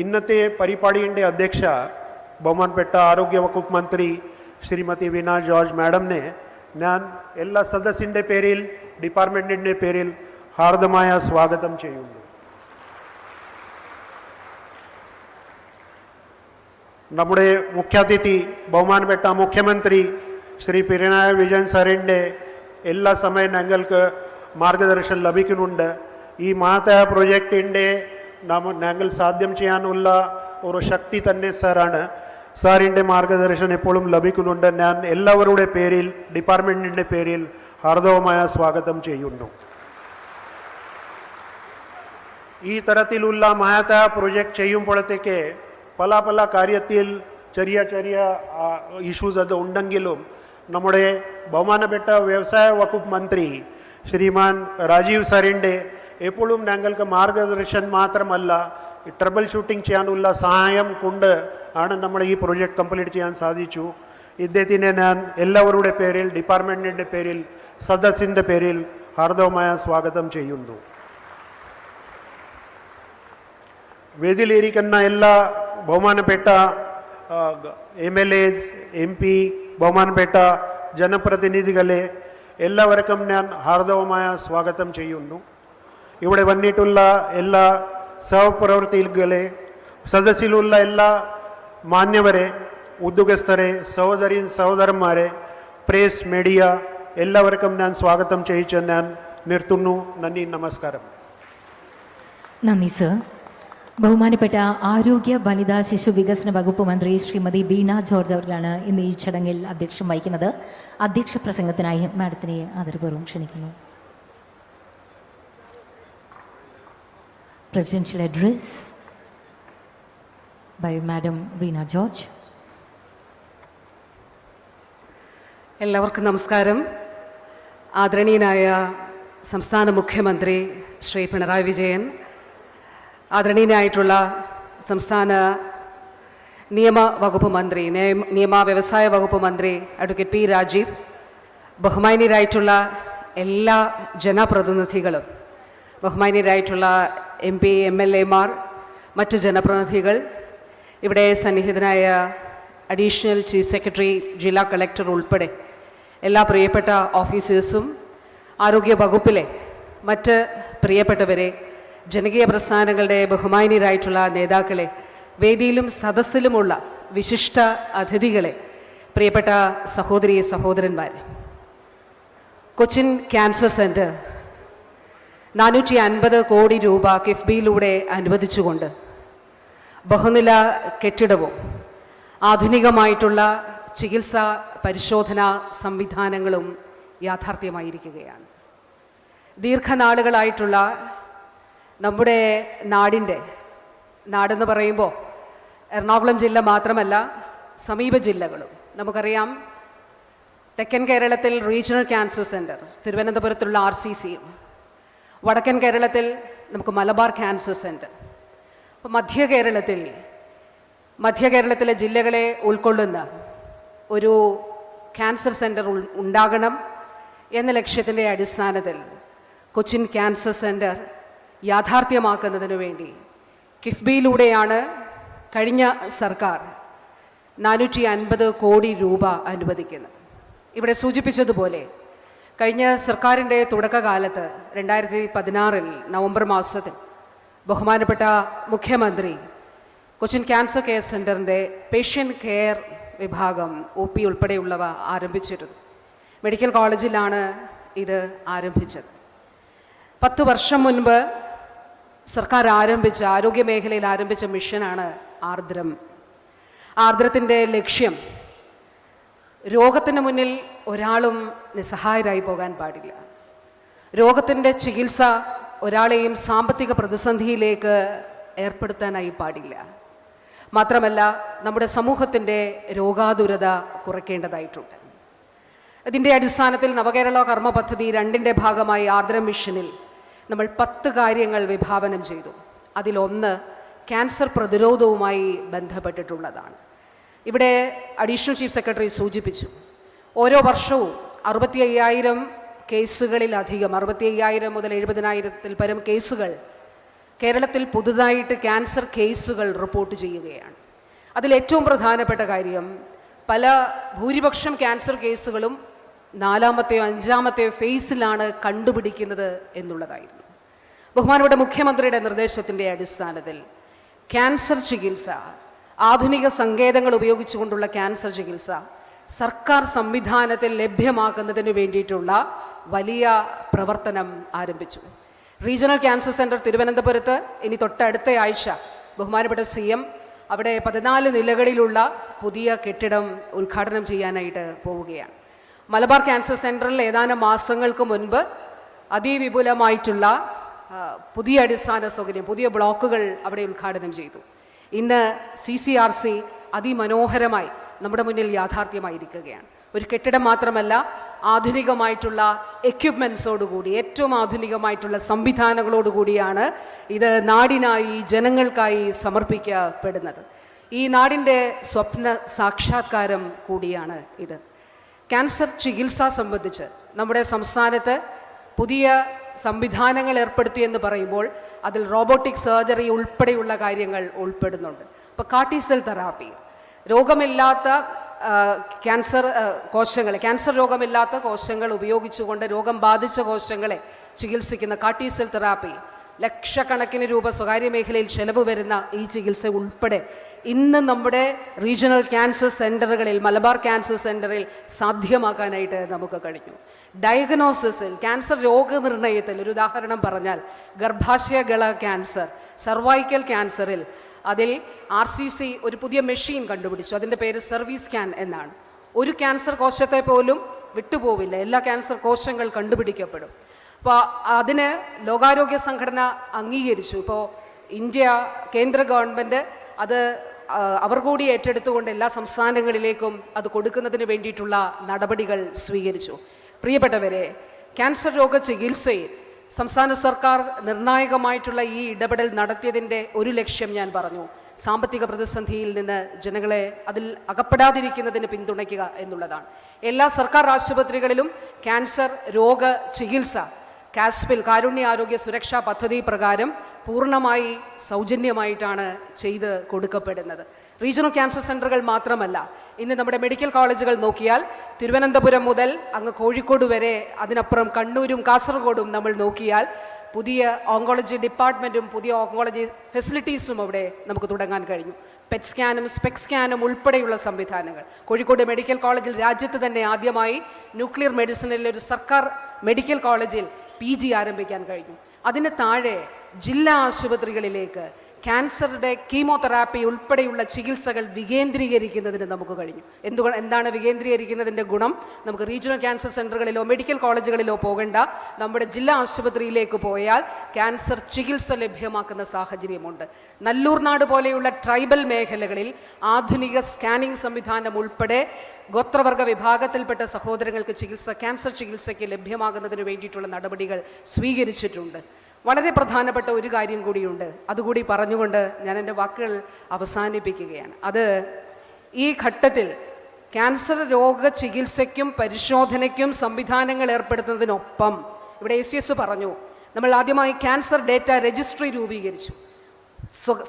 ഇന്നത്തെ പരിപാടിയുടെ അധ്യക്ഷ ബഹുമാനപ്പെട്ട ആരോഗ്യ വകുപ്പ് മന്ത്രി ശ്രീമതി വീണ ജോർജ് മാഡംനെ ഞാൻ എല്ലാ സദസ്സിന്റെ പേരിൽ ഡിപ്പാർട്ട്മെന്റിന്റെ പേരിൽ ഹാർദമായ സ്വാഗതം ചെയ്യുന്നു. നമ്മുടെ മുഖ്യാതിഥി ബഹുമാനപ്പെട്ട മുഖ്യമന്ത്രി ശ്രീ പിണറായി വിജയൻ സാറിന്റെ എല്ലാ സമയം ഞങ്ങൾക്ക് മാർഗദർശനം ലഭിക്കുന്നുണ്ട്. ഈ മാതാ പ്രൊജക്റ്റിന്റെ നമ്മ ഞങ്ങൾ സാധ്യം ചെയ്യാനുള്ള ഒരു ശക്തി തന്നെ സാറാണ്. സാറിന്റെ മാർഗദർശനം എപ്പോഴും ലഭിക്കുന്നുണ്ട്. ഞാൻ എല്ലാവരുടെ പേരിൽ ഡിപ്പാർട്ട്മെന്റിന്റെ പേരിൽ ഹാർദവമായ സ്വാഗതം ചെയ്യുന്നു. ഈ തരത്തിലുള്ള മഹത്തായ പ്രൊജക്റ്റ് ചെയ്യുമ്പോഴത്തേക്ക് പല പല കാര്യത്തിൽ ചെറിയ ചെറിയ ഇഷ്യൂസ് അത് ഉണ്ടെങ്കിലും നമ്മുടെ ബഹുമാനപ്പെട്ട വ്യവസായ വകുപ്പ് മന്ത്രി ശ്രീമാൻ രാജീവ് സാറിന്റെ എപ്പോഴും ഞങ്ങൾക്ക് മാർഗദർശൻ മാത്രമല്ല ട്രബിൾ ഷൂട്ടിംഗ് ചെയ്യാനുള്ള സഹായം കൊണ്ട് ആണ് നമ്മൾ ഈ പ്രൊജക്റ്റ് കംപ്ലീറ്റ് ചെയ്യാൻ സാധിച്ചു. ഇദ്ദേഹത്തിനെ ഞാൻ എല്ലാവരുടെ പേരിൽ ഡിപ്പാർട്ട്മെന്റിന്റെ പേരിൽ സദസ്സിന്റെ പേരിൽ ഹാർദവമായ സ്വാഗതം ചെയ്യുന്നു. വേദിയിലിരിക്കുന്ന എല്ലാ ബഹുമാനപ്പെട്ട M L S M P ബഹുമാനപ്പെട്ട ജനപ്രതിനിധികളെ എല്ലാവർക്കും ഞാൻ ഹാർദവമായ സ്വാഗതം ചെയ്യുന്നു. ഇവിടെ വന്നിട്ടുള്ള എല്ലാ സഹപ്രവർത്തികളെ സദസ്സിലുള്ള എല്ലാ മാന്യവരെ ഉദ്യോഗസ്ഥരെ സഹോദരി സഹോദരന്മാരെ പ്രേസ് മീഡിയ എല്ലാവർക്കും ഞാൻ സ്വാഗതം ചെയ്യിച്ച് ഞാൻ നിർത്തുന്നു. നന്ദി നമസ്കാരം. നന്ദി സർ. ബഹുമാനപ്പെട്ട ആരോഗ്യ വനിതാ ശിശു വികസന വകുപ്പ് മന്ത്രി ശ്രീമതി ബീന ജോർജ് അവരാണ് ഇന്ന് ഈ ചടങ്ങിൽ അധ്യക്ഷം വഹിക്കുന്നത്. അധ്യക്ഷ പ്രസംഗത്തിനായി മാഡത്തിനെ ആദരപൂർവം ക്ഷണിക്കുന്നു. Presidential address by Madam Veena George. എല്ലാവർക്കും നമസ്കാരം ആദരണീയനായ സംസ്ഥാന മുഖ്യമന്ത്രി ശ്രീ പിണറായി വിജയൻ ആദരണീയനായിട്ടുള്ള സംസ്ഥാന നിയമ വകുപ്പ് മന്ത്രി നിയമ വ്യവസായ വകുപ്പ് മന്ത്രി അഡ്വക്കേറ്റ് പി രാജീവ് ബഹുമാന്യരായിട്ടുള്ള എല്ലാ ജനപ്രതിനിധികളും ബഹുമാന്യരായിട്ടുള്ള എം പി എം എൽ എമാർ മറ്റ് ജനപ്രതിനിധികൾ ഇവിടെ സന്നിഹിതനായ അഡീഷണൽ ചീഫ് സെക്രട്ടറി ജില്ലാ കളക്ടർ ഉൾപ്പെടെ എല്ലാ പ്രിയപ്പെട്ട ഓഫീസേഴ്സും ആരോഗ്യ വകുപ്പിലെ മറ്റ് പ്രിയപ്പെട്ടവരെ ജനകീയ പ്രസ്ഥാനങ്ങളുടെ ബഹുമാനീയരായിട്ടുള്ള നേതാക്കളെ വേദിയിലും സദസ്സിലുമുള്ള വിശിഷ്ട അതിഥികളെ പ്രിയപ്പെട്ട സഹോദരി സഹോദരന്മാർ കൊച്ചിൻ ക്യാൻസർ സെന്റർ നാനൂറ്റി അൻപത് കോടി രൂപ കിഫ്ബിയിലൂടെ അനുവദിച്ചുകൊണ്ട് ബഹുനില കെട്ടിടവും ആധുനികമായിട്ടുള്ള ചികിത്സാ പരിശോധന സംവിധാനങ്ങളും യാഥാർത്ഥ്യമായിരിക്കുകയാണ്. ദീർഘനാളുകളായിട്ടുള്ള നമ്മുടെ നാടിന്റെ നാടെന്ന് പറയുമ്പോൾ എറണാകുളം ജില്ല മാത്രമല്ല സമീപ ജില്ലകളും. നമുക്കറിയാം തെക്കൻ കേരളത്തിൽ റീജിയണൽ ക്യാൻസർ സെന്റർ തിരുവനന്തപുരത്തുള്ള ആർ സി സി വടക്കൻ കേരളത്തിൽ നമുക്ക് മലബാർ ക്യാൻസർ സെന്റർ അപ്പോൾ മധ്യ കേരളത്തിൽ മധ്യ കേരളത്തിലെ ജില്ലകളെ ഉൾക്കൊള്ളുന്ന ഒരു ക്യാൻസർ സെന്റർ ഉണ്ടാകണം എന്ന ലക്ഷ്യത്തിന്റെ അടിസ്ഥാനത്തിൽ കൊച്ചിൻ ക്യാൻസർ സെന്റർ യാഥാർത്ഥ്യമാക്കുന്നതിനു വേണ്ടി കിഫ്ബിയിലൂടെയാണ് കഴിഞ്ഞ സർക്കാർ നാനൂറ്റി അൻപത് കോടി രൂപ അനുവദിക്കുന്നത്. ഇവിടെ സൂചിപ്പിച്ചതുപോലെ കഴിഞ്ഞ സർക്കാരിന്റെ തുടക്കകാലത്ത് രണ്ടായിരത്തി പതിനാറിൽ നവംബർ മാസത്തിൽ ബഹുമാനപ്പെട്ട മുഖ്യമന്ത്രി കൊച്ചിൻ ക്യാൻസർ കെയർ സെന്ററിന്റെ പേഷ്യന്റ് കെയർ വിഭാഗം ഒ പി ഉൾപ്പെടെയുള്ളവ ആരംഭിച്ചിരുന്നു. മെഡിക്കൽ കോളേജിലാണ് ഇത് ആരംഭിച്ചത്. പത്ത് വർഷം മുൻപ് സർക്കാർ ആരംഭിച്ച ആരോഗ്യ മേഖലയിൽ ആരംഭിച്ച മിഷനാണ് ആർദ്രം. ആർദ്രത്തിന്റെ ലക്ഷ്യം രോഗത്തിന് മുന്നിൽ ഒരാളും നിസ്സഹായരായി പോകാൻ പാടില്ല. രോഗത്തിന്റെ ചികിത്സ ഒരാളെയും സാമ്പത്തിക പ്രതിസന്ധിയിലേക്ക് ഏർപ്പെടുത്താനായി പാടില്ല. മാത്രമല്ല നമ്മുടെ സമൂഹത്തിന്റെ രോഗാതുരത കുറയ്ക്കേണ്ടതായിട്ടുണ്ട്. ഇതിന്റെ അടിസ്ഥാനത്തിൽ നവകേരള കർമ്മ പദ്ധതി രണ്ടിന്റെ ഭാഗമായി ആർദ്ര മിഷനിൽ നമ്മൾ പത്ത് കാര്യങ്ങൾ വിഭാവനം ചെയ്തു. അതിലൊന്ന് ക്യാൻസർ പ്രതിരോധവുമായി ബന്ധപ്പെട്ടിട്ടുള്ളതാണ്. ഇവിടെ അഡീഷണൽ ചീഫ് സെക്രട്ടറി സൂചിപ്പിച്ചു. ഓരോ വർഷവും അറുപത്തി അയ്യായിരം കേസുകളിലധികം അറുപത്തി അയ്യായിരം മുതൽ എഴുപതിനായിരത്തിൽ പരം കേസുകൾ കേരളത്തിൽ പുതുതായിട്ട് ക്യാൻസർ കേസുകൾ റിപ്പോർട്ട് ചെയ്യുകയാണ്. അതിലേറ്റവും പ്രധാനപ്പെട്ട കാര്യം പല ഭൂരിപക്ഷം ക്യാൻസർ കേസുകളും നാലാമത്തെയോ അഞ്ചാമത്തെയോ ഫേസിലാണ് കണ്ടുപിടിക്കുന്നത് എന്നുള്ളതായിരുന്നു. ബഹുമാനപ്പെട്ട മുഖ്യമന്ത്രിയുടെ നിർദ്ദേശത്തിന്റെ അടിസ്ഥാനത്തിൽ ക്യാൻസർ ചികിത്സ ആധുനിക സങ്കേതങ്ങൾ ഉപയോഗിച്ചുകൊണ്ടുള്ള ക്യാൻസർ ചികിത്സ സർക്കാർ സംവിധാനത്തിൽ ലഭ്യമാക്കുന്നതിന് വേണ്ടിയിട്ടുള്ള വലിയ പ്രവർത്തനം ആരംഭിച്ചു. റീജിയണൽ ക്യാൻസർ സെന്റർ തിരുവനന്തപുരത്ത് ഇനി തൊട്ടടുത്ത ആഴ്ച ബഹുമാനപ്പെട്ട സി എം അവിടെ പതിനാല് നിലകളിലുള്ള പുതിയ കെട്ടിടം ഉദ്ഘാടനം ചെയ്യാനായിട്ട് പോവുകയാണ്. മലബാർ ക്യാൻസർ സെന്ററിൽ ഏതാനും മാസങ്ങൾക്ക് മുൻപ് അതിവിപുലമായിട്ടുള്ള പുതിയ അടിസ്ഥാന സൗകര്യം പുതിയ ബ്ലോക്കുകൾ അവിടെ ഉദ്ഘാടനം ചെയ്തു. ഇന്ന് സി സി ആർ സി അതിമനോഹരമായി നമ്മുടെ മുന്നിൽ യാഥാർത്ഥ്യമായിരിക്കുകയാണ്. ഒരു കെട്ടിടം മാത്രമല്ല ആധുനികമായിട്ടുള്ള എക്യുപ്മെൻസോടുകൂടി ഏറ്റവും ആധുനികമായിട്ടുള്ള സംവിധാനങ്ങളോടുകൂടിയാണ് ഇത് നാടിനായി ജനങ്ങൾക്കായി സമർപ്പിക്കപ്പെടുന്നത്. ഈ നാടിന്റെ സ്വപ്ന സാക്ഷാത്കാരം കൂടിയാണ് ഇത്. ക്യാൻസർ ചികിത്സ സംബന്ധിച്ച് നമ്മുടെ സംസ്ഥാനത്ത് പുതിയ സംവിധാനങ്ങൾ ഏർപ്പെടുത്തിയെന്ന് പറയുമ്പോൾ അതിൽ റോബോട്ടിക് സർജറി ഉൾപ്പെടെയുള്ള കാര്യങ്ങൾ ഉൾപ്പെടുന്നുണ്ട്. ഇപ്പോൾ കാർട്ടിസെൽ തെറാപ്പി രോഗമില്ലാത്ത ക്യാൻസർ കോശങ്ങളെ ക്യാൻസർ രോഗമില്ലാത്ത കോശങ്ങൾ ഉപയോഗിച്ചുകൊണ്ട് രോഗം ബാധിച്ച കോശങ്ങളെ ചികിത്സിക്കുന്ന കാർട്ടിസെൽ തെറാപ്പി ലക്ഷക്കണക്കിന് രൂപ സ്വകാര്യ മേഖലയിൽ ചെലവ് വരുന്ന ഈ ചികിത്സ ഉൾപ്പെടെ ഇന്ന് നമ്മുടെ റീജിയണൽ ക്യാൻസർ സെന്ററുകളിൽ മലബാർ ക്യാൻസർ സെന്ററിൽ സാധ്യമാക്കാനായിട്ട് നമുക്ക് കഴിഞ്ഞു. ഡയഗ്നോസിസിൽ ക്യാൻസർ രോഗനിർണയത്തിൽ ഒരു ഉദാഹരണം പറഞ്ഞാൽ ഗർഭാശയഗള ക്യാൻസർ സർവൈക്കൽ ക്യാൻസറിൽ അതിൽ ആർ സി സി ഒരു പുതിയ മെഷീൻ കണ്ടുപിടിച്ചു. അതിന്റെ പേര് സർവീസ് സ്കാൻ എന്നാണ്. ഒരു ക്യാൻസർ കോശത്തെ പോലും വിട്ടുപോവില്ല. എല്ലാ ക്യാൻസർ കോശങ്ങൾ കണ്ടുപിടിക്കപ്പെടും. അപ്പോൾ അതിന് ലോകാരോഗ്യ സംഘടന അംഗീകരിച്ചു. ഇപ്പോൾ ഇന്ത്യ കേന്ദ്ര ഗവൺമെന്റ് അത് അവർ കൂടി ഏറ്റെടുത്തുകൊണ്ട് എല്ലാ സംസ്ഥാനങ്ങളിലേക്കും അത് കൊടുക്കുന്നതിന് വേണ്ടിയിട്ടുള്ള നടപടികൾ സ്വീകരിച്ചു. പ്രിയപ്പെട്ടവരെ ക്യാൻസർ രോഗ ചികിത്സയിൽ സംസ്ഥാന സർക്കാർ നിർണായകമായിട്ടുള്ള ഈ ഇടപെടൽ നടത്തിയതിന്റെ ഒരു ലക്ഷ്യം ഞാൻ പറഞ്ഞു. സാമ്പത്തിക പ്രതിസന്ധിയിൽ നിന്ന് ജനങ്ങളെ അതിൽ അകപ്പെടാതിരിക്കുന്നതിന് പിന്തുണയ്ക്കുക എന്നുള്ളതാണ്. എല്ലാ സർക്കാർ ആശുപത്രികളിലും ക്യാൻസർ രോഗ ചികിത്സ കാസ്പിൽ കാരുണ്യ ആരോഗ്യ സുരക്ഷാ പദ്ധതി പ്രകാരം പൂർണമായി സൗജന്യമായിട്ടാണ് ചെയ്ത് കൊടുക്കപ്പെടുന്നത്. റീജിയണൽ ക്യാൻസർ സെന്ററുകൾ മാത്രമല്ല ഇന്ന് നമ്മുടെ മെഡിക്കൽ കോളേജുകൾ നോക്കിയാൽ തിരുവനന്തപുരം മുതൽ അങ്ങ് കോഴിക്കോട് വരെ അതിനപ്പുറം കണ്ണൂരും കാസർഗോഡും നമ്മൾ നോക്കിയാൽ പുതിയ ഓങ്കോളജി ഡിപ്പാർട്ട്മെന്റും പുതിയ ഓങ്കോളജി ഫെസിലിറ്റീസും അവിടെ നമുക്ക് തുടങ്ങാൻ കഴിഞ്ഞു. പെറ്റ് സ്കാനും സ്പെക് സ്കാനും ഉൾപ്പെടെയുള്ള സംവിധാനങ്ങൾ. കോഴിക്കോട് മെഡിക്കൽ കോളേജിൽ രാജ്യത്ത് തന്നെ ആദ്യമായി ന്യൂക്ലിയർ മെഡിസിനിലെ ഒരു സർക്കാർ മെഡിക്കൽ കോളേജിൽ പി ജി ആരംഭിക്കാൻ കഴിഞ്ഞു. അതിന് താഴെ ജില്ലാ ആശുപത്രികളിലേക്ക് ക്യാൻസറുടെ കീമോതെറാപ്പി ഉൾപ്പെടെയുള്ള ചികിത്സകൾ വികേന്ദ്രീകരിക്കുന്നതിന് നമുക്ക് കഴിഞ്ഞു. എന്തുകൊണ്ട് എന്താണ് വികേന്ദ്രീകരിക്കുന്നതിന്റെ ഗുണം? നമുക്ക് റീജിയണൽ ക്യാൻസർ സെന്ററുകളിലോ മെഡിക്കൽ കോളേജുകളിലോ പോകേണ്ട. നമ്മുടെ ജില്ലാ ആശുപത്രിയിലേക്ക് പോയാൽ ക്യാൻസർ ചികിത്സ ലഭ്യമാക്കുന്ന സാഹചര്യമുണ്ട്. നല്ലൂർ നാട് പോലെയുള്ള ട്രൈബൽ മേഖലകളിൽ ആധുനിക സ്കാനിംഗ് സംവിധാനം ഉൾപ്പെടെ ഗോത്രവർഗ വിഭാഗത്തിൽപ്പെട്ട സഹോദരങ്ങൾക്ക് ചികിത്സ ക്യാൻസർ ചികിത്സയ്ക്ക് ലഭ്യമാകുന്നതിന് വേണ്ടിയിട്ടുള്ള നടപടികൾ സ്വീകരിച്ചിട്ടുണ്ട്. വളരെ പ്രധാനപ്പെട്ട ഒരു കാര്യം കൂടിയുണ്ട്. അതുകൂടി പറഞ്ഞുകൊണ്ട് ഞാൻ എന്റെ വാക്കുകൾ അവസാനിപ്പിക്കുകയാണ്. അത് ഈ ഘട്ടത്തിൽ ക്യാൻസർ രോഗ ചികിത്സയ്ക്കും പരിശോധനയ്ക്കും സംവിധാനങ്ങൾ ഏർപ്പെടുത്തുന്നതിനൊപ്പം ഇവിടെ എ സി എസ് പറഞ്ഞു നമ്മൾ ആദ്യമായി ക്യാൻസർ ഡേറ്റ രജിസ്ട്രി രൂപീകരിച്ചു.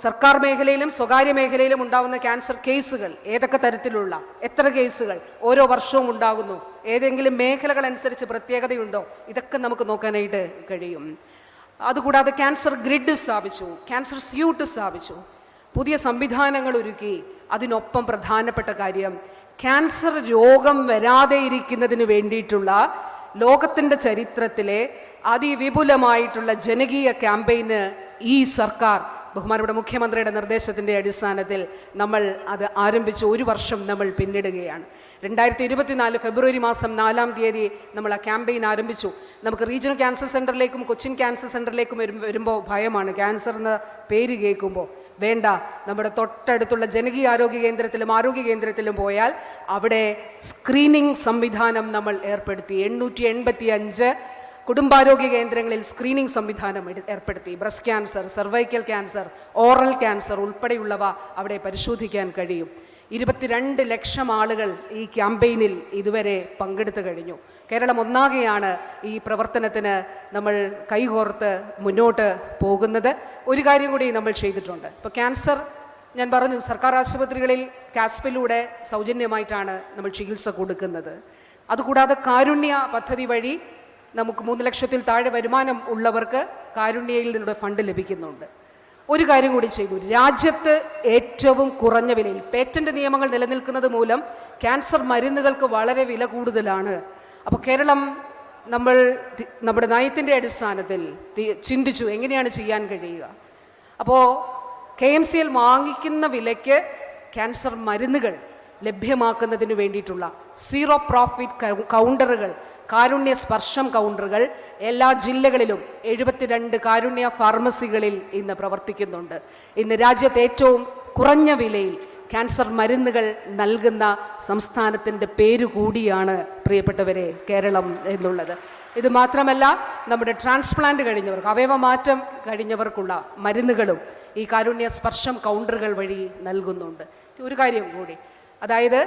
സർക്കാർ മേഖലയിലും സ്വകാര്യ മേഖലയിലും ഉണ്ടാകുന്ന ക്യാൻസർ കേസുകൾ ഏതൊക്കെ തരത്തിലുള്ള എത്ര കേസുകൾ ഓരോ വർഷവും ഉണ്ടാകുന്നു ഏതെങ്കിലും മേഖലകൾ അനുസരിച്ച് പ്രത്യേകതയുണ്ടോ ഇതൊക്കെ നമുക്ക് നോക്കാനായിട്ട് കഴിയും. അതുകൂടാതെ ക്യാൻസർ ഗ്രിഡ് സ്ഥാപിച്ചു ക്യാൻസർ സ്യൂട്ട് സ്ഥാപിച്ചു. പുതിയ സംവിധാനങ്ങൾ ഒരുക്കി. അതിനൊപ്പം പ്രധാനപ്പെട്ട കാര്യം ക്യാൻസർ രോഗം വരാതെ ഇരിക്കുന്നതിന് വേണ്ടിയിട്ടുള്ള ലോകത്തിന്റെ ചരിത്രത്തിലെ അതിവിപുലമായിട്ടുള്ള ജനകീയ ക്യാമ്പയിന് ഈ സർക്കാർ ബഹുമാനപ്പെട്ട മുഖ്യമന്ത്രിയുടെ നിർദ്ദേശത്തിന്റെ അടിസ്ഥാനത്തിൽ നമ്മൾ അത് ആരംഭിച്ച് ഒരു വർഷം നമ്മൾ പിന്നിടുകയാണ്. രണ്ടായിരത്തി ഇരുപത്തിനാല് ഫെബ്രുവരി മാസം നാലാം തീയതി നമ്മൾ ആ ക്യാമ്പയിൻ ആരംഭിച്ചു. നമുക്ക് റീജിയണൽ ക്യാൻസർ സെന്ററിലേക്കും കൊച്ചിൻ ക്യാൻസർ സെന്ററിലേക്കും വരും വരുമ്പോൾ ഭയമാണ്. ക്യാൻസർ എന്ന പേര് കേൾക്കുമ്പോൾ വേണ്ട. നമ്മുടെ തൊട്ടടുത്തുള്ള ജനകീയ ആരോഗ്യ കേന്ദ്രത്തിലും ആരോഗ്യ കേന്ദ്രത്തിലും പോയാൽ അവിടെ സ്ക്രീനിങ് സംവിധാനം നമ്മൾ ഏർപ്പെടുത്തി. എണ്ണൂറ്റി എൺപത്തി അഞ്ച് കുടുംബാരോഗ്യ കേന്ദ്രങ്ങളിൽ സ്ക്രീനിംഗ് സംവിധാനം ഏർപ്പെടുത്തി. Breast cancer cervical cancer oral cancer ഉൾപ്പെടെയുള്ളവ അവിടെ പരിശോധിക്കാൻ കഴിയും. ഇരുപത്തിരണ്ട് ലക്ഷം ആളുകൾ ഈ ക്യാമ്പയിനിൽ ഇതുവരെ പങ്കെടുത്തു കഴിഞ്ഞു. കേരളം ഒന്നാകെയാണ് ഈ പ്രവർത്തനത്തിന് നമ്മൾ കൈകോർത്ത് മുന്നോട്ട് പോകുന്നത്. ഒരു കാര്യം കൂടി നമ്മൾ ചെയ്തിട്ടുണ്ട്. ഇപ്പോൾ ക്യാൻസർ ഞാൻ പറഞ്ഞു സർക്കാർ ആശുപത്രികളിൽ കാസ്പിലൂടെ സൗജന്യമായിട്ടാണ് നമ്മൾ ചികിത്സ കൊടുക്കുന്നത്. അതുകൂടാതെ കാരുണ്യ പദ്ധതി വഴി നമുക്ക് മൂന്ന് ലക്ഷത്തിൽ താഴെ വരുമാനം ഉള്ളവർക്ക് കാരുണ്യയിൽ നിന്നുള്ള ഫണ്ട് ലഭിക്കുന്നുണ്ട്. ഒരു കാര്യം കൂടി ചെയ്തു രാജ്യത്ത് ഏറ്റവും കുറഞ്ഞ വിലയിൽ പേറ്റന്റ് നിയമങ്ങൾ നിലനിൽക്കുന്നത് മൂലം ക്യാൻസർ മരുന്നുകൾക്ക് വളരെ വില കൂടുതലാണ്. അപ്പോൾ കേരളം നമ്മൾ നമ്മുടെ നയത്തിന്റെ അടിസ്ഥാനത്തിൽ ചിന്തിച്ചു എങ്ങനെയാണ് ചെയ്യാൻ കഴിയുക. അപ്പോൾ കെ എം സി എൽ വാങ്ങിക്കുന്ന വിലയ്ക്ക് ക്യാൻസർ മരുന്നുകൾ ലഭ്യമാക്കുന്നതിന് വേണ്ടിയിട്ടുള്ള സീറോ പ്രോഫിറ്റ് കൗണ്ടറുകൾ കാരുണ്യ സ്പർശം കൗണ്ടറുകൾ എല്ലാ ജില്ലകളിലും എഴുപത്തിരണ്ട് കാരുണ്യ ഫാർമസികളിൽ ഇന്ന് പ്രവർത്തിക്കുന്നുണ്ട്. ഇന്ന് രാജ്യത്ത് ഏറ്റവും കുറഞ്ഞ വിലയിൽ ക്യാൻസർ മരുന്നുകൾ നൽകുന്ന സംസ്ഥാനത്തിന്റെ പേര് കൂടിയാണ് പ്രിയപ്പെട്ടവരെ കേരളം എന്നുള്ളത്. ഇത് മാത്രമല്ല നമ്മുടെ ട്രാൻസ്പ്ലാന്റ് കഴിഞ്ഞവർക്ക് അവയവമാറ്റം കഴിഞ്ഞവർക്കുള്ള മരുന്നുകളും ഈ കാരുണ്യ സ്പർശം കൗണ്ടറുകൾ വഴി നൽകുന്നുണ്ട്. ഒരു കാര്യം കൂടി അതായത്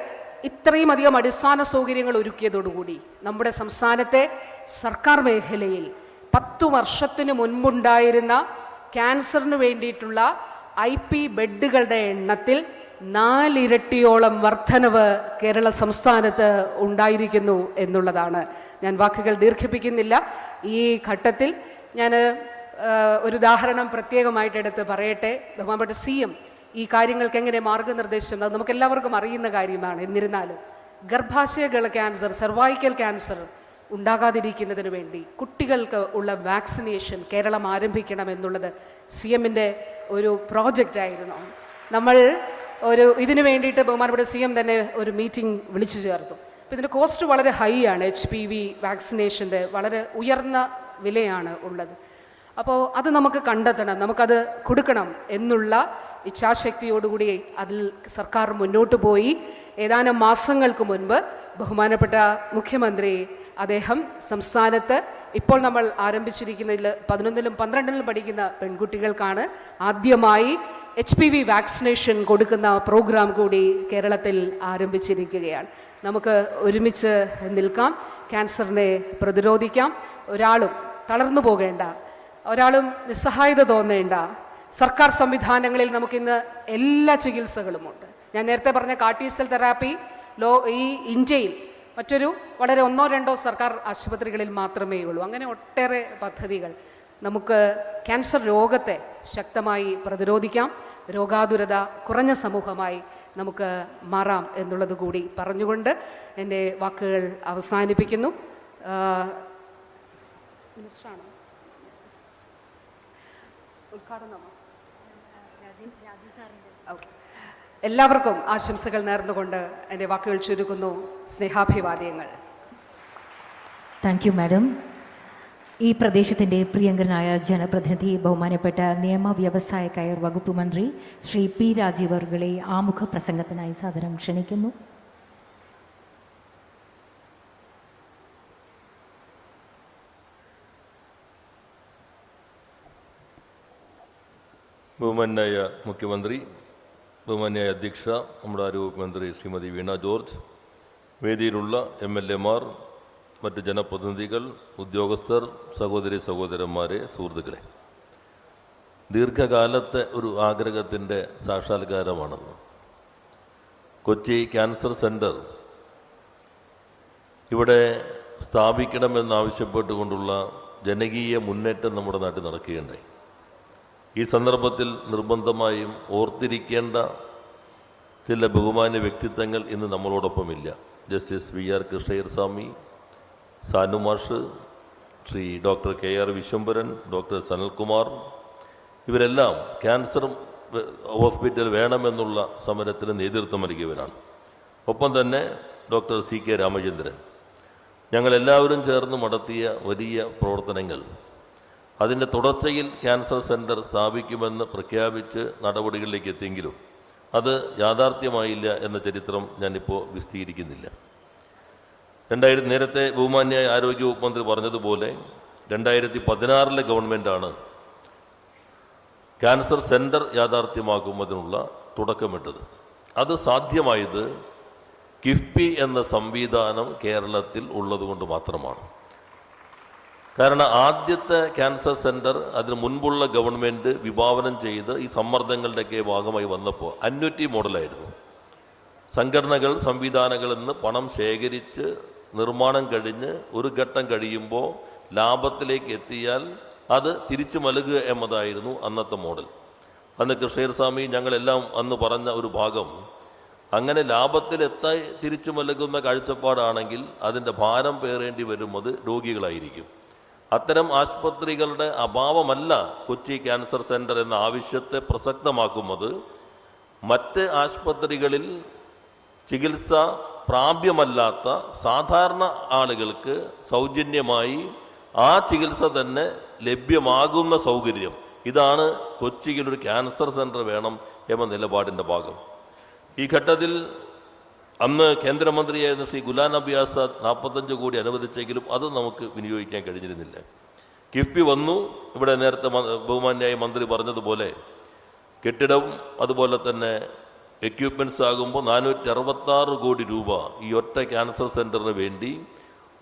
ഇത്രയും അധികം അടിസ്ഥാന സൗകര്യങ്ങൾ ഒരുക്കിയതോടുകൂടി നമ്മുടെ സംസ്ഥാനത്തെ സർക്കാർ മേഖലയിൽ പത്തു വർഷത്തിന് മുൻപുണ്ടായിരുന്ന ക്യാൻസറിന് വേണ്ടിയിട്ടുള്ള ഐ പി ബെഡുകളുടെ എണ്ണത്തിൽ നാലിരട്ടിയോളം വർധനവ് കേരള സംസ്ഥാനത്ത് ഉണ്ടായിരിക്കുന്നു എന്നുള്ളതാണ്. ഞാൻ വാക്കുകൾ ദീർഘിപ്പിക്കുന്നില്ല. ഈ ഘട്ടത്തിൽ ഞാൻ ഒരു ഉദാഹരണം പ്രത്യേകമായിട്ട് എടുത്ത് പറയട്ടെ. ബഹുമാനപ്പെട്ട സി എം ഈ കാര്യങ്ങൾക്ക് എങ്ങനെ മാർഗനിർദ്ദേശം? അത് നമുക്ക് എല്ലാവർക്കും അറിയുന്ന കാര്യമാണ്. എന്നിരുന്നാലും ഗർഭാശയകള ക്യാൻസർ സർവൈക്കൽ ക്യാൻസർ ഉണ്ടാകാതിരിക്കുന്നതിന് വേണ്ടി കുട്ടികൾക്ക് ഉള്ള വാക്സിനേഷൻ കേരളം ആരംഭിക്കണം എന്നുള്ളത് സി എമ്മിന്റെ ഒരു പ്രോജക്റ്റ് ആയിരുന്നു. നമ്മൾ ഒരു ഇതിനു വേണ്ടിയിട്ട് ബഹുമാനപ്പെട്ട സി എം തന്നെ ഒരു മീറ്റിംഗ് വിളിച്ചു ചേർത്തു. അപ്പോൾ ഇതിന്റെ കോസ്റ്റ് വളരെ ഹൈ ആണ്. എച്ച് പി വി വാക്സിനേഷന്റെ വളരെ ഉയർന്ന വിലയാണ് ഉള്ളത്. അപ്പോൾ അത് നമുക്ക് കണ്ടെത്തണം. നമുക്കത് കൊടുക്കണം എന്നുള്ള ഇച്ഛാശക്തിയോടുകൂടി അതിൽ സർക്കാർ മുന്നോട്ട് പോയി. ഏതാനും മാസങ്ങൾക്ക് മുൻപ് ബഹുമാനപ്പെട്ട മുഖ്യമന്ത്രി അദ്ദേഹം സംസ്ഥാനത്ത് ഇപ്പോൾ നമ്മൾ ആരംഭിച്ചിരിക്കുന്നതിൽ പതിനൊന്നിലും പന്ത്രണ്ടിലും പഠിക്കുന്ന പെൺകുട്ടികൾക്കാണ് ആദ്യമായി എച്ച് പി വി വാക്സിനേഷൻ കൊടുക്കുന്ന പ്രോഗ്രാം കൂടി കേരളത്തിൽ ആരംഭിച്ചിരിക്കുകയാണ്. നമുക്ക് ഒരുമിച്ച് നിൽക്കാം. ക്യാൻസറിനെ പ്രതിരോധിക്കാം. ഒരാളും തളർന്നു പോകേണ്ട. ഒരാളും നിസ്സഹായത തോന്നേണ്ട. സർക്കാർ സംവിധാനങ്ങളിൽ നമുക്കിന്ന് എല്ലാ ചികിത്സകളുമുണ്ട്. ഞാൻ നേരത്തെ പറഞ്ഞ കാർട്ടീസൽ തെറാപ്പി ലോ ഈ ഇന്ത്യയിൽ മറ്റൊരു വളരെ ഒന്നോ രണ്ടോ സർക്കാർ ആശുപത്രികളിൽ മാത്രമേ ഉള്ളൂ. അങ്ങനെ ഒട്ടേറെ പദ്ധതികൾ. നമുക്ക് ക്യാൻസർ രോഗത്തെ ശക്തമായി പ്രതിരോധിക്കാം. രോഗാതുരത കുറഞ്ഞ സമൂഹമായി നമുക്ക് മാറാം എന്നുള്ളത് കൂടി പറഞ്ഞുകൊണ്ട് എന്റെ വാക്കുകൾ അവസാനിപ്പിക്കുന്നു. ഉദ്ഘാടനമാണ്? എല്ലാവർക്കും ആശംസകൾ നേർന്നുകൊണ്ട് എന്റെ വാക്കുകൾ ചുരുക്കുന്നു. സ്നേഹാഭിവാദ്യങ്ങൾ. താങ്ക് യു മാഡം ഈ പ്രദേശത്തിന്റെ പ്രിയങ്കരനായ ജനപ്രതിനിധി ബഹുമാനപ്പെട്ട നിയമ വ്യവസായ കയർ വകുപ്പ് മന്ത്രി ശ്രീ പി രാജീവർകളെ ആമുഖ പ്രസംഗത്തിനായി സാദരം ക്ഷണിക്കുന്നു. ബഹുമാന്യായ മുഖ്യമന്ത്രി ബഹുമാന്യായ അധ്യക്ഷ നമ്മുടെ ആരോഗ്യ മന്ത്രി ശ്രീമതി വീണ ജോർജ് വേദിയിലുള്ള എം എൽ എമാർ മറ്റ് ജനപ്രതിനിധികൾ ഉദ്യോഗസ്ഥർ സഹോദരി സഹോദരന്മാരെ സുഹൃത്തുക്കളെ. ദീർഘകാലത്തെ ഒരു ആഗ്രഹത്തിന്റെ സാക്ഷാത്കാരമാണെന്ന് കൊച്ചി ക്യാൻസർ സെന്റർ ഇവിടെ സ്ഥാപിക്കണമെന്നാവശ്യപ്പെട്ടുകൊണ്ടുള്ള ജനകീയ മുന്നേറ്റം നമ്മുടെ നാട്ടിൽ നടക്കുകയുണ്ടായി. ഈ സന്ദർഭത്തിൽ നിർബന്ധമായും ഓർത്തിരിക്കേണ്ട ചില ബഹുമാന്യ വ്യക്തിത്വങ്ങൾ ഇന്ന് നമ്മളോടൊപ്പമില്ല. Justice V R Krishna Iyer Swami Sanu Mash Shri doctor K R Viswambharan doctor Sanalkumar ഇവരെല്ലാം ക്യാൻസർ ഹോസ്പിറ്റൽ വേണമെന്നുള്ള സമരത്തിന് നേതൃത്വം നൽകിയവരാണ്. ഒപ്പം തന്നെ ഡോക്ടർ സി കെ രാമചന്ദ്രൻ. ഞങ്ങളെല്ലാവരും ചേർന്ന് നടത്തിയ വലിയ പ്രവർത്തനങ്ങൾ അതിന്റെ തുടർച്ചയിൽ ക്യാൻസർ സെന്റർ സ്ഥാപിക്കുമെന്ന് പ്രഖ്യാപിച്ച് നടപടികളിലേക്ക് എത്തിയെങ്കിലും അത് യാഥാർത്ഥ്യമായില്ല എന്ന ചരിത്രം ഞാനിപ്പോൾ വിശദീകരിക്കുന്നില്ല രണ്ടായിരത്തി നേരത്തെ ബഹുമാന്യായ ആരോഗ്യവകുപ്പ് മന്ത്രി പറഞ്ഞതുപോലെ രണ്ടായിരത്തി പതിനാറിലെ ഗവൺമെന്റാണ് ക്യാൻസർ സെന്റർ യാഥാർത്ഥ്യമാക്കുന്നതിനുള്ള തുടക്കമിട്ടത്. അത് സാധ്യമായത് കിഫ്ബി എന്ന സംവിധാനം കേരളത്തിൽ ഉള്ളതുകൊണ്ട് മാത്രമാണ്. കാരണം ആദ്യത്തെ ക്യാൻസർ സെന്റർ അതിന് മുൻപുള്ള ഗവൺമെന്റ് വിഭാവനം ചെയ്ത് ഈ സമ്മർദ്ദങ്ങളുടെയൊക്കെ ഭാഗമായി വന്നപ്പോൾ അന്വറ്റി മോഡലായിരുന്നു. സംഘടനകൾ സംവിധാനങ്ങളിൽ നിന്ന് പണം ശേഖരിച്ച് നിർമ്മാണം കഴിഞ്ഞ് ഒരു ഘട്ടം കഴിയുമ്പോൾ ലാഭത്തിലേക്ക് എത്തിയാൽ അത് തിരിച്ചു നൽകുക എന്നതായിരുന്നു അന്നത്തെ മോഡൽ. അന്ന് കൃഷ്ണീർ സ്വാമി ഞങ്ങളെല്ലാം അന്ന് പറഞ്ഞ ഒരു ഭാഗം അങ്ങനെ ലാഭത്തിലെത്താൻ തിരിച്ചു മലകുന്ന കാഴ്ചപ്പാടാണെങ്കിൽ അതിന്റെ ഭാരം പേറേണ്ടി വരുന്നത് രോഗികളായിരിക്കും. അത്തരം ആശുപത്രികളുടെ അഭാവമല്ല കൊച്ചി ക്യാൻസർ സെന്റർ എന്ന ആവശ്യത്തെ പ്രസക്തമാക്കുന്നത്. മറ്റ് ആശുപത്രികളിൽ ചികിത്സ പ്രാപ്യമല്ലാത്ത സാധാരണ ആളുകൾക്ക് സൗജന്യമായി ആ ചികിത്സ തന്നെ ലഭ്യമാകുന്ന സൗകര്യം. ഇതാണ് കൊച്ചിയിൽ ഒരു ക്യാൻസർ സെന്റർ വേണം എന്ന നിലപാടിന്റെ ഭാഗം. ഈ ഘട്ടത്തിൽ അന്ന് കേന്ദ്രമന്ത്രിയായിരുന്ന ശ്രീ ഗുലാം നബി ആസാദ് നാൽപ്പത്തഞ്ച് കോടി അനുവദിച്ചെങ്കിലും അത് നമുക്ക് വിനിയോഗിക്കാൻ കഴിഞ്ഞിരുന്നില്ല. കിഫ്ബി വന്നു ഇവിടെ നേരത്തെ ബഹുമാന്യായ മന്ത്രി പറഞ്ഞതുപോലെ കെട്ടിടവും അതുപോലെ തന്നെ എക്യൂപ്മെന്റ്സ് ആകുമ്പോൾ നാനൂറ്റി അറുപത്താറ് കോടി രൂപ ഈ ഒറ്റ ക്യാൻസർ സെന്ററിന് വേണ്ടി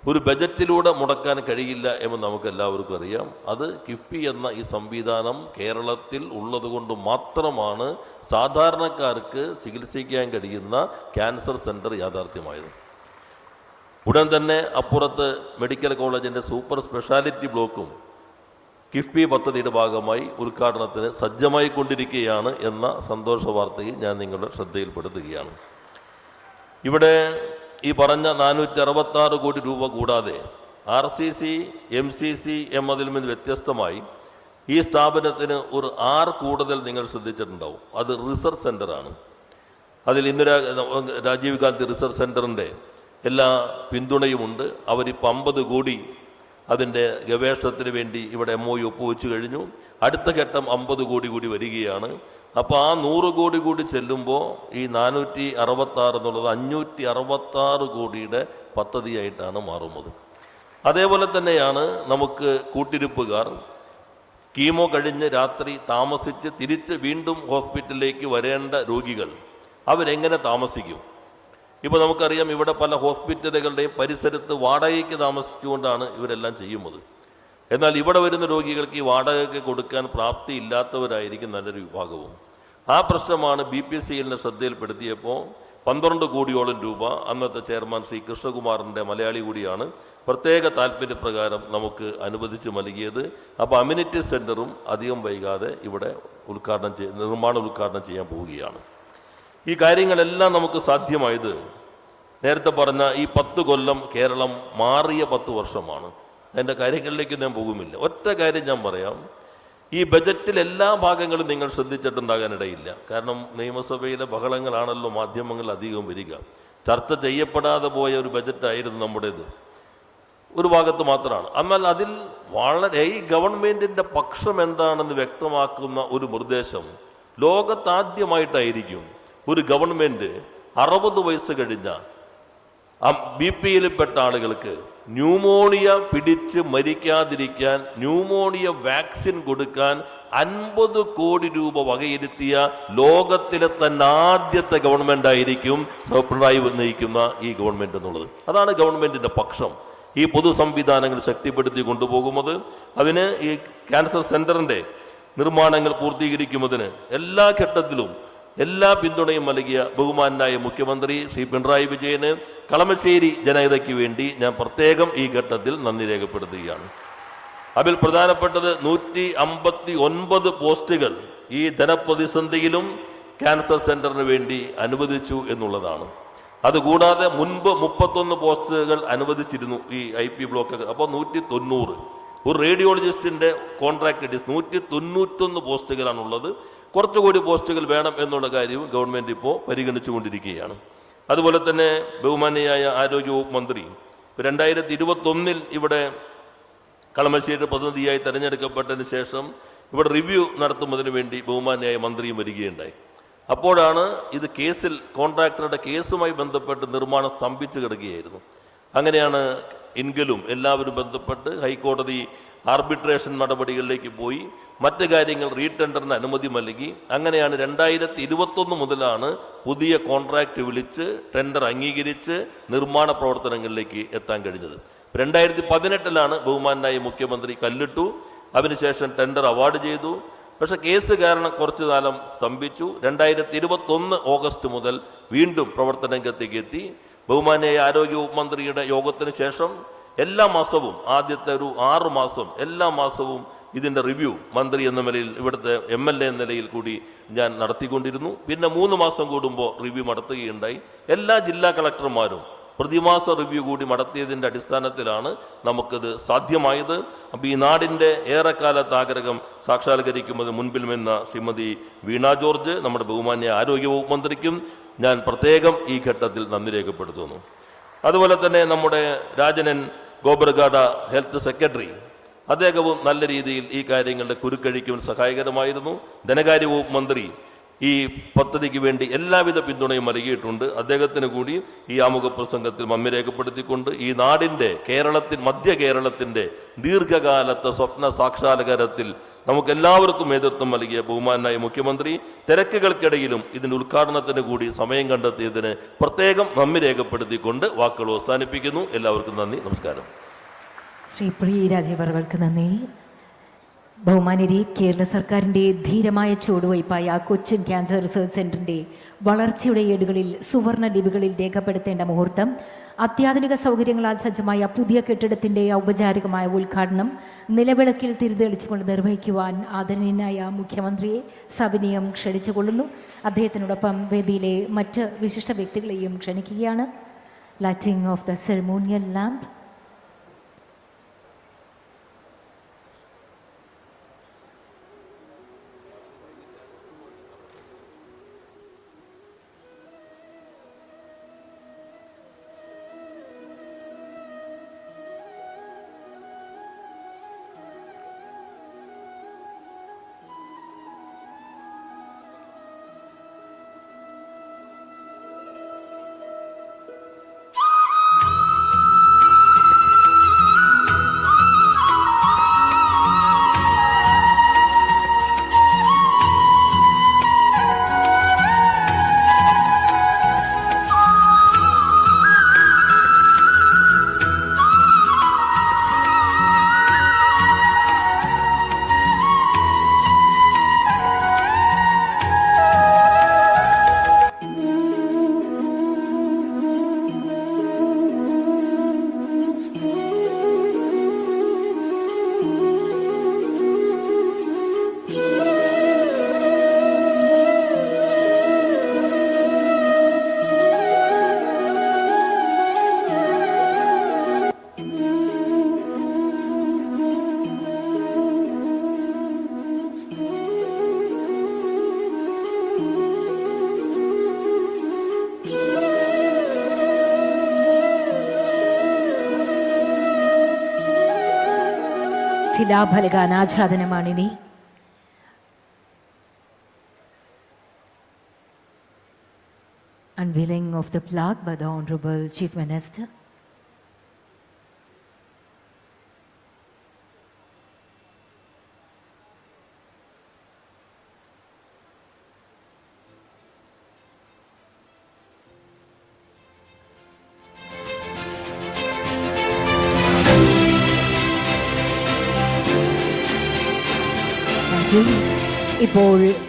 ഒരു ബജറ്റിലൂടെ മുടക്കാൻ കഴിയില്ല എന്ന് നമുക്ക് എല്ലാവർക്കും അറിയാം. അത് കിഫ്ബി എന്ന ഈ സംവിധാനം കേരളത്തിൽ ഉള്ളതുകൊണ്ട് മാത്രമാണ് സാധാരണക്കാർക്ക് ചികിത്സിക്കാൻ കഴിയുന്ന ക്യാൻസർ സെന്റർ യാഥാർത്ഥ്യമായത്. ഉടൻ തന്നെ അപ്പുറത്ത് മെഡിക്കൽ കോളേജിന്റെ സൂപ്പർ സ്പെഷ്യാലിറ്റി ബ്ലോക്കും കിഫ്ബി പദ്ധതിയുടെ ഭാഗമായി ഉദ്ഘാടനത്തിന് സജ്ജമായി കൊണ്ടിരിക്കുകയാണ് എന്ന സന്തോഷ വാർത്തയും ഞാൻ നിങ്ങളുടെ ശ്രദ്ധയിൽപ്പെടുത്തുകയാണ്. ഇവിടെ ഈ പറഞ്ഞ നാനൂറ്റി അറുപത്തി ആറ് കോടി രൂപ കൂടാതെ R C C M C C എന്നതിൽ നിന്ന് വ്യത്യസ്തമായി ഈ സ്ഥാപനത്തിന് ഒരു ആർ കൂടുതൽ നിങ്ങൾ ശ്രദ്ധിച്ചിട്ടുണ്ടാവും. അത് റിസർച്ച് സെന്ററാണ് അതിൽ ഇന്ദിരാ രാജീവ് ഗാന്ധി റിസർച്ച് സെന്ററിന്റെ എല്ലാ പിന്തുണയുമുണ്ട്. അവരിപ്പോൾ അമ്പത് കോടി അതിന്റെ ഗവേഷണത്തിന് വേണ്ടി ഇവിടെ എം ഒ ഒപ്പുവെച്ചു കഴിഞ്ഞു. അടുത്ത ഘട്ടം അമ്പത് കോടി കൂടി വരികയാണ്. അപ്പോൾ ആ നൂറ് കോടി കൂടി ചെല്ലുമ്പോൾ ഈ നാനൂറ്റി അറുപത്താറ് എന്നുള്ളത് അഞ്ഞൂറ്റി അറുപത്താറ് കോടിയുടെ പദ്ധതിയായിട്ടാണ് മാറുന്നത്. അതേപോലെ തന്നെയാണ് നമുക്ക് കൂട്ടിരിപ്പുകാർ കീമോ കഴിഞ്ഞ് രാത്രി താമസിച്ച് തിരിച്ച് വീണ്ടും ഹോസ്പിറ്റലിലേക്ക് വരേണ്ട രോഗികൾ അവരെങ്ങനെ താമസിക്കും? ഇപ്പോൾ നമുക്കറിയാം ഇവിടെ പല ഹോസ്പിറ്റലുകളുടെയും പരിസരത്ത് വാടകയ്ക്ക് താമസിച്ചുകൊണ്ടാണ് ഇവരെല്ലാം ചെയ്യുന്നത്. എന്നാൽ ഇവിടെ വരുന്ന രോഗികൾക്ക് ഈ വാടകയ്ക്ക് കൊടുക്കാൻ പ്രാപ്തി ഇല്ലാത്തവരായിരിക്കും നല്ലൊരു വിഭാഗവും. ആ പ്രശ്നമാണ് ബി പി എസ് സിയിലിനെ ശ്രദ്ധയിൽപ്പെടുത്തിയപ്പോൾ പന്ത്രണ്ട് കോടിയോളം രൂപ അന്നത്തെ ചെയർമാൻ ശ്രീ കൃഷ്ണകുമാറിന്റെ മലയാളി കൂടിയാണ് പ്രത്യേക താല്പര്യപ്രകാരം നമുക്ക് അനുവദിച്ച് നൽകിയത്. അപ്പോൾ അമ്യൂണിറ്റി സെന്ററും അധികം വൈകാതെ ഇവിടെ ഉദ്ഘാടനം ചെയ്യ നിർമ്മാണം ഉദ്ഘാടനം ചെയ്യാൻ പോവുകയാണ്. ഈ കാര്യങ്ങളെല്ലാം നമുക്ക് സാധ്യമായത് നേരത്തെ പറഞ്ഞ ഈ പത്ത് കൊല്ലം കേരളം മാറിയ പത്ത് വർഷമാണ്. അതിന്റെ കാര്യങ്ങളിലേക്ക് ഞാൻ പോകുമില്ല. ഒറ്റ കാര്യം ഞാൻ പറയാം. ഈ ബജറ്റിൽ എല്ലാ ഭാഗങ്ങളും നിങ്ങൾ ശ്രദ്ധിച്ചിട്ടുണ്ടാകാനിടയില്ല. കാരണം നിയമസഭയിലെ ബഹളങ്ങളാണല്ലോ മാധ്യമങ്ങൾ അധികവും വരിക. ചർച്ച ചെയ്യപ്പെടാതെ പോയ ഒരു ബജറ്റായിരുന്നു നമ്മുടേത്. ഒരു ഭാഗത്ത് മാത്രമാണ്. എന്നാൽ അതിൽ വളരെ ഈ ഗവൺമെന്റിന്റെ പക്ഷം എന്താണെന്ന് വ്യക്തമാക്കുന്ന ഒരു നിർദ്ദേശം ലോകത്താദ്യമായിട്ടായിരിക്കും ഒരു ഗവൺമെന്റ് അറുപത് വയസ്സ് കഴിഞ്ഞ ബി പി എല്ലിൽപ്പെട്ട ആളുകൾക്ക് ന്യൂമോണിയ പിടിച്ച് മരിക്കാതിരിക്കാൻ ന്യൂമോണിയ വാക്സിൻ കൊടുക്കാൻ അൻപത് കോടി രൂപ വകയിരുത്തിയ ലോകത്തിലെ തന്നെ ആദ്യത്തെ ഗവൺമെന്റ് ആയിരിക്കും പിണറായി ഉന്നയിക്കുന്ന ഈ ഗവൺമെന്റ് എന്നുള്ളത്. അതാണ് ഗവൺമെന്റിന്റെ പക്ഷം. ഈ പൊതു സംവിധാനങ്ങൾ ശക്തിപ്പെടുത്തി കൊണ്ടുപോകുന്നത് അതിന് ഈ ക്യാൻസർ സെന്ററിന്റെ നിർമ്മാണങ്ങൾ പൂർത്തീകരിക്കുന്നതിന് എല്ലാ ഘട്ടത്തിലും എല്ലാ പിന്തുണയും നൽകിയ ബഹുമാനായ മുഖ്യമന്ത്രി ശ്രീ പിണറായി വിജയന് കളമശ്ശേരി ജനതയ്ക്ക് വേണ്ടി ഞാൻ പ്രത്യേകം ഈ ഘട്ടത്തിൽ നന്ദി രേഖപ്പെടുത്തുകയാണ്. അതിൽ പ്രധാനപ്പെട്ടത് നൂറ്റി അമ്പത്തി ഒൻപത് പോസ്റ്റുകൾ ഈ ധനപ്രതിസന്ധിയിലും ക്യാൻസർ സെന്ററിന് വേണ്ടി അനുവദിച്ചു എന്നുള്ളതാണ്. അതുകൂടാതെ മുൻപ് മുപ്പത്തൊന്ന് പോസ്റ്റുകൾ അനുവദിച്ചിരുന്നു ഈ ഐ പി ബ്ലോക്ക് അപ്പോൾ നൂറ്റി തൊണ്ണൂറ് ഒരു റേഡിയോളജിസ്റ്റിന്റെ കോൺട്രാക്ട് നൂറ്റി തൊണ്ണൂറ്റൊന്ന് പോസ്റ്റുകളാണുള്ളത്. കുറച്ചുകൂടി പോസ്റ്റുകൾ വേണം എന്നുള്ള കാര്യവും ഗവൺമെന്റ് ഇപ്പോൾ പരിഗണിച്ചുകൊണ്ടിരിക്കുകയാണ്. അതുപോലെ തന്നെ ബഹുമാനിയായ ആരോഗ്യവകുപ്പ് മന്ത്രി രണ്ടായിരത്തി ഇരുപത്തൊന്നിൽ ഇവിടെ കളമശ്ശേരി പ്രതിനിധിയായി തെരഞ്ഞെടുക്കപ്പെട്ടതിന് ശേഷം ഇവിടെ റിവ്യൂ നടത്തുന്നതിന് വേണ്ടി ബഹുമാന്യായ മന്ത്രിയും വരികയുണ്ടായി. അപ്പോഴാണ് ഇത് കേസിൽ കോൺട്രാക്ടറുടെ കേസുമായി ബന്ധപ്പെട്ട് നിർമ്മാണം സ്തംഭിച്ചു കിടക്കുകയായിരുന്നു. അങ്ങനെയാണ് എങ്കിലും എല്ലാവരും ബന്ധപ്പെട്ട് ഹൈക്കോടതി ആർബിട്രേഷൻ നടപടികളിലേക്ക് പോയി. മറ്റ് കാര്യങ്ങൾ റീടെൻഡറിന് അനുമതി നൽകി. അങ്ങനെയാണ് രണ്ടായിരത്തി ഇരുപത്തൊന്ന് മുതലാണ് പുതിയ കോൺട്രാക്റ്റ് വിളിച്ച് ടെൻഡർ അംഗീകരിച്ച് നിർമ്മാണ പ്രവർത്തനങ്ങളിലേക്ക് എത്താൻ കഴിഞ്ഞത്. രണ്ടായിരത്തി പതിനെട്ടിലാണ് ബഹുമാനായ മുഖ്യമന്ത്രി കല്ലിട്ടു. അതിനുശേഷം ടെൻഡർ അവാർഡ് ചെയ്തു. പക്ഷേ കേസ് കാരണം കുറച്ചു കാലം സ്തംഭിച്ചു. രണ്ടായിരത്തി ഇരുപത്തൊന്ന് ഓഗസ്റ്റ് മുതൽ വീണ്ടും പ്രവർത്തന രംഗത്തേക്ക് എത്തി. ബഹുമാനായ ആരോഗ്യ മന്ത്രിയുടെ യോഗത്തിന് ശേഷം എല്ലാ മാസവും ആദ്യത്തെ ഒരു ആറു മാസം എല്ലാ മാസവും ഇതിന്റെ റിവ്യൂ മന്ത്രി എന്ന നിലയിൽ ഇവിടുത്തെ എം എൽ എ എന്ന നിലയിൽ കൂടി ഞാൻ നടത്തിക്കൊണ്ടിരുന്നു. പിന്നെ മൂന്ന് മാസം കൂടുമ്പോൾ റിവ്യൂ നടത്തുകയുണ്ടായി എല്ലാ ജില്ലാ കളക്ടർമാരും പ്രതിമാസ റിവ്യൂ കൂടി നടത്തിയതിന്റെ അടിസ്ഥാനത്തിലാണ് നമുക്കിത് സാധ്യമായത്. അപ്പോൾ ഈ നാടിന്റെ ഏറെക്കാലത്ത് ആഗ്രഹം സാക്ഷാത്കരിക്കുന്നതിന് മുൻപിൽ നിന്ന ശ്രീമതി വീണ ജോർജ് നമ്മുടെ ബഹുമാന്യ ആരോഗ്യ വകുപ്പ് മന്ത്രിക്കും ഞാൻ പ്രത്യേകം ഈ ഘട്ടത്തിൽ നന്ദി രേഖപ്പെടുത്തുന്നു. അതുപോലെ തന്നെ നമ്മുടെ രാജനൻ ഗോബർഗാഡ ഹെൽത്ത് സെക്രട്ടറി. അദ്ദേഹവും നല്ല രീതിയിൽ ഈ കാര്യങ്ങളുടെ കുരുക്കഴിക്കുവാൻ സഹായകരമായിരുന്നു. ധനകാര്യ വകുപ്പ് മന്ത്രി ഈ പദ്ധതിക്ക് വേണ്ടി എല്ലാവിധ പിന്തുണയും നൽകിയിട്ടുണ്ട്. അദ്ദേഹത്തിന് കൂടി ഈ ആമുഖ പ്രസംഗത്തിൽ മമ്മി രേഖപ്പെടുത്തിക്കൊണ്ട് ഈ നാടിന്റെ കേരളത്തിൽ മധ്യ കേരളത്തിന്റെ ദീർഘകാലത്തെ സ്വപ്ന സാക്ഷാത്കാരത്തിൽ നമുക്ക് എല്ലാവർക്കും നേതൃത്വം നൽകിയ ബഹുമാനായ മുഖ്യമന്ത്രി തിരക്കുകൾക്കിടയിലും ഇതിന്റെ ഉദ്ഘാടനത്തിന് കൂടി സമയം കണ്ടെത്തിയതിന് പ്രത്യേകം നന്ദി രേഖപ്പെടുത്തിക്കൊണ്ട് വാക്കുകൾ അവസാനിപ്പിക്കുന്നു. എല്ലാവർക്കും നന്ദി. നമസ്കാരം. ശ്രീ പ്രിയ രാജീവർക്ക് നന്ദി. ബഹുമാനരി കേരള സർക്കാരിന്റെ ധീരമായ ചുവടുവയ്പായ കൊച്ചിൻ ക്യാൻസർ റിസർച്ച് സെന്ററിന്റെ വളർച്ചയുടെ ഏടുകളിൽ സുവർണ ലിപികളിൽ രേഖപ്പെടുത്തേണ്ട മുഹൂർത്തം അത്യാധുനിക സൗകര്യങ്ങളാൽ സജ്ജമായ പുതിയ കെട്ടിടത്തിന്റെ ഔപചാരികമായ ഉദ്ഘാടനം നിലവിളക്കിൽ തിരിതെളിച്ചുകൊണ്ട് നിർവഹിക്കുവാൻ ആദരണീയനായ മുഖ്യമന്ത്രിയെ സവിനയം ക്ഷണിച്ചുകൊള്ളുന്നു. അദ്ദേഹത്തിനോടൊപ്പം വേദിയിലെ മറ്റ് വിശിഷ്ട വ്യക്തികളെയും ക്ഷണിക്കുകയാണ്. Lighting of the ceremonial lamp ശിലാഫലക അനാച്ഛാദനമാണിനി Unveiling of the plaque by the Honorable Chief Minister.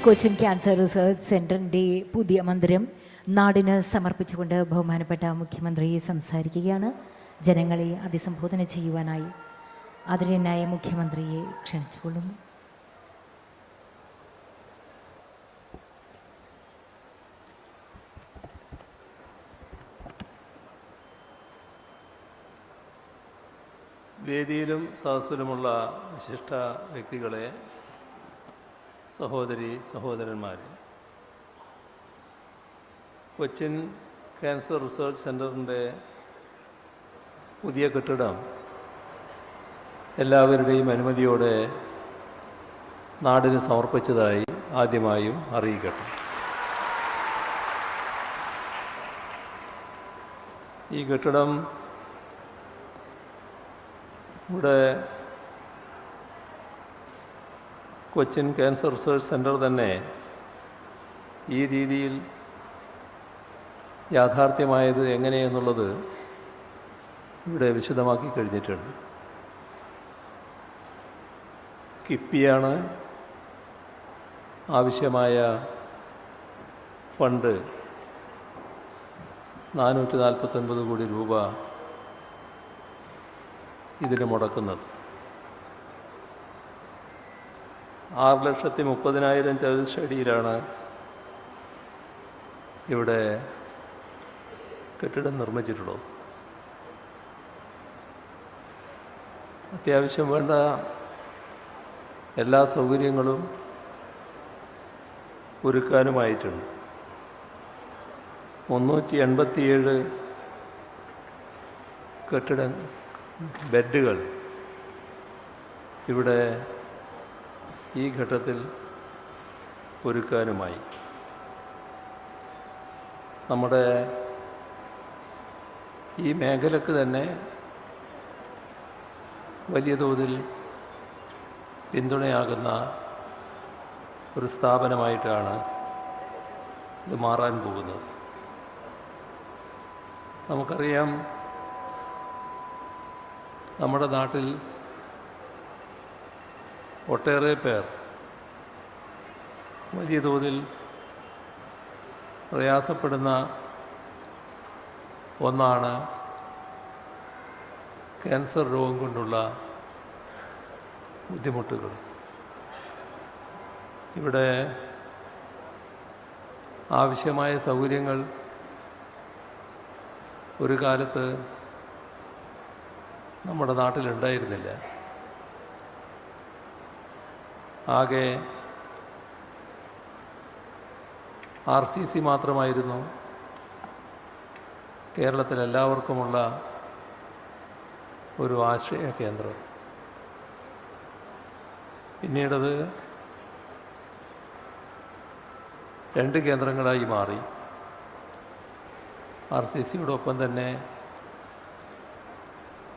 Cochin cancer research സെന്ററിന്റെ പുതിയ മന്ദിരം നാടിന് സമർപ്പിച്ചുകൊണ്ട് ബഹുമാനപ്പെട്ട മുഖ്യമന്ത്രി സംസാരിക്കുകയാണ്. ജനങ്ങളെ അഭിസംബോധന ചെയ്യുവാനായി ആദരണീയനായ മുഖ്യമന്ത്രിയെ ക്ഷണിച്ചുകൊള്ളുന്നു. വേദിയിലും സദസ്സിലുമുള്ള വിശിഷ്ട വ്യക്തികളെ സഹോദരി സഹോദരന്മാർ കൊച്ചിൻ ക്യാൻസർ റിസർച്ച് സെന്ററിന്റെ പുതിയ കെട്ടിടം എല്ലാവരുടെയും അനുമതിയോടെ നാടിന് സമർപ്പിച്ചതായി ആദ്യമായും അറിയിക്കട്ടെ. ഈ കെട്ടിടം ഇവിടെ കൊച്ചിൻ ക്യാൻസർ റിസർച്ച് സെന്റർ തന്നെ ഈ രീതിയിൽ യാഥാർത്ഥ്യമായത് എങ്ങനെയെന്നുള്ളത് ഇവിടെ വിശദമാക്കി കഴിഞ്ഞിട്ടുണ്ട്. കിഫ്ബിയാണ് ആവശ്യമായ ഫണ്ട് നാനൂറ്റി നാൽപ്പത്തൊൻപത് കോടി രൂപ ഇതിന് മുടക്കുന്നത്. ആറ് ലക്ഷത്തി മുപ്പതിനായിരം ചതുശടിയിലാണ് ഇവിടെ കെട്ടിടം നിർമ്മിച്ചിട്ടുള്ളത്. അത്യാവശ്യം വേണ്ട എല്ലാ സൗകര്യങ്ങളും ഒരുക്കാനുമായിട്ടുണ്ട്. മുന്നൂറ്റി എൺപത്തിയേഴ് കെട്ടിട ബെഡുകൾ ഇവിടെ ഈ ഘട്ടത്തിൽ ഒരുക്കാനുമായി നമ്മുടെ ഈ മേഖലക്ക് തന്നെ വലിയ തോതിൽ പിന്തുണയാകുന്ന ഒരു സ്ഥാപനമായിട്ടാണ് ഇത് മാറാൻ പോകുന്നത്. നമുക്കറിയാം നമ്മുടെ നാട്ടിൽ ഒട്ടേറെ പേർ വലിയ തോതിൽ പ്രയാസപ്പെടുന്ന ഒന്നാണ് ക്യാൻസർ രോഗം കൊണ്ടുള്ള ബുദ്ധിമുട്ടുകൾ. ഇവിടെ ആവശ്യമായ സൗകര്യങ്ങൾ ഒരു കാലത്ത് നമ്മുടെ നാട്ടിലുണ്ടായിരുന്നില്ല. ആകെ ആർ സി സി മാത്രമായിരുന്നു കേരളത്തിൽ എല്ലാവർക്കുമുള്ള ഒരു ആശ്രയ കേന്ദ്രം. പിന്നീടത് രണ്ട് കേന്ദ്രങ്ങളായി മാറി. ആർ സി സിയോടൊപ്പം തന്നെ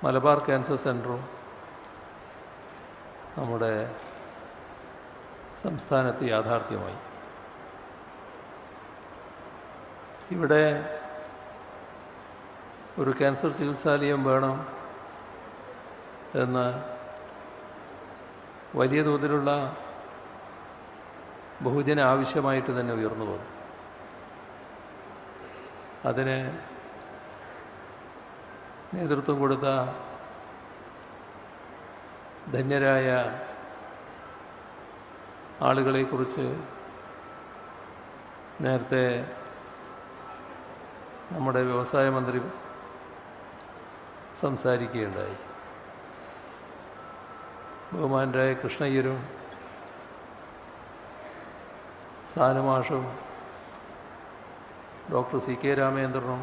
മലബാർ ക്യാൻസർ സെന്ററും നമ്മുടെ സംസ്ഥാനത്ത് യാഥാർത്ഥ്യമായി. ഇവിടെ ഒരു ക്യാൻസർ ചികിത്സാലയം വേണം എന്ന് വലിയ തോതിലുള്ള ബഹുജന ആവശ്യമായിട്ട് തന്നെ ഉയർന്നു വന്നു. അതിന് നേതൃത്വം കൊടുത്ത ധന്യരായ ആളുകളെക്കുറിച്ച് നേരത്തെ നമ്മുടെ വ്യവസായ മന്ത്രി സംസാരിക്കുകയുണ്ടായി. ബഹുമാനരായ കൃഷ്ണയ്യരും സാനുമാഷും ഡോക്ടർ സി കെ രാമേന്ദ്രനും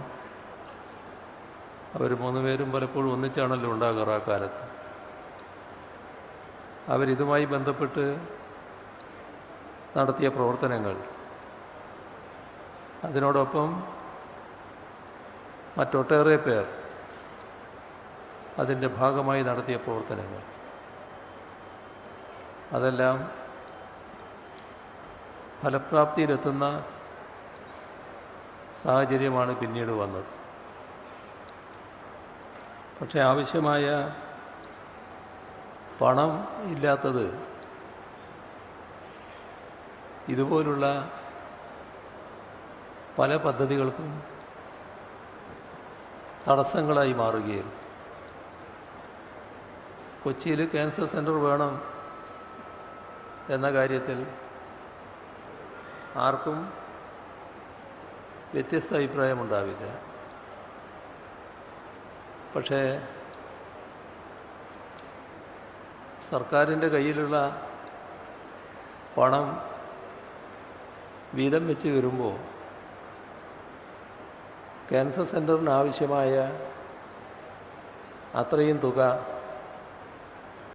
അവർ മൂന്നുപേരും പലപ്പോഴും ഒന്നിച്ചാണല്ലോ ഉണ്ടാകാറ് ആ കാലത്ത്. അവരിതുമായി ബന്ധപ്പെട്ട് നടത്തിയ പ്രവർത്തനങ്ങൾ. അതിനോടൊപ്പം മറ്റൊട്ടേറെ പേർ അതിന്റെ ഭാഗമായി നടത്തിയ പ്രവർത്തനങ്ങൾ. അതെല്ലാം ഫലപ്രാപ്തിയിലെത്തുന്ന സാഹചര്യമാണ് പിന്നീട് വന്നത്. പക്ഷേ ആവശ്യമായ പണം ഇല്ലാത്തത് ഇതുപോലുള്ള പല പദ്ധതികൾക്കും തടസ്സങ്ങളായി മാറുകയായിരുന്നു കൊച്ചിയിൽ ക്യാൻസർ സെന്റർ വേണം എന്ന കാര്യത്തിൽ ആർക്കും വ്യത്യസ്ത അഭിപ്രായമുണ്ടാവില്ല. പക്ഷേ സർക്കാരിന്റെ കയ്യിലുള്ള പണം വീതം വെച്ച് വരുമ്പോൾ ക്യാൻസർ സെന്ററിന് ആവശ്യമായ അത്രയും തുക